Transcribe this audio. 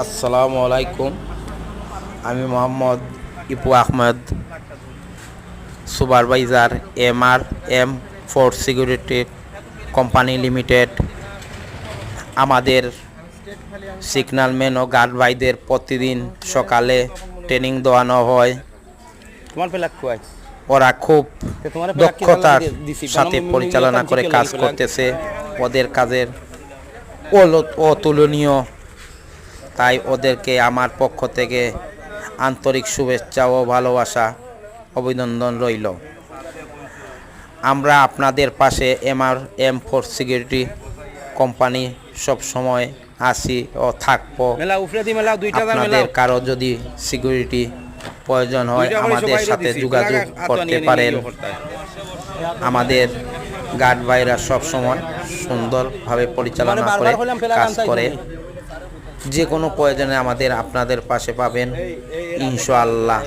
আসসালামু আলাইকুম। আমি Mohammad Ipu Ahmed supervisor M R M four security company limited. আমাদের সিগন্যাল ম্যান ও গার্ড ভাইদের প্রতিদিন সকালে ট্রেনিং দেওয়ানো হয়। তোমার ওরা খুব দক্ষতার সাথে পরিচালনা করে কাজ করতেছে। ওদের কাজের অতুলনীয় তাই ওদেরকে আমার পক্ষ থেকে আন্তরিক শুভেচ্ছা ও ভালোবাসা অভিনন্দন রইল। আমরা আপনাদের পাশে MR M four security company সব সময় আছি ও থাকব। আপনাদের কারও যদি সিকিউরিটি প্রয়োজন হয় আমাদের সাথে যোগাযোগ করতে পারেন। আমাদের গার্ড ভাইরা সব সময় সুন্দরভাবে পরিচালনা মানে করে কাজ করে। যে কোনো প্রয়োজনে আমাদের আপনাদের পাশে পাবেন ইনশাআল্লাহ।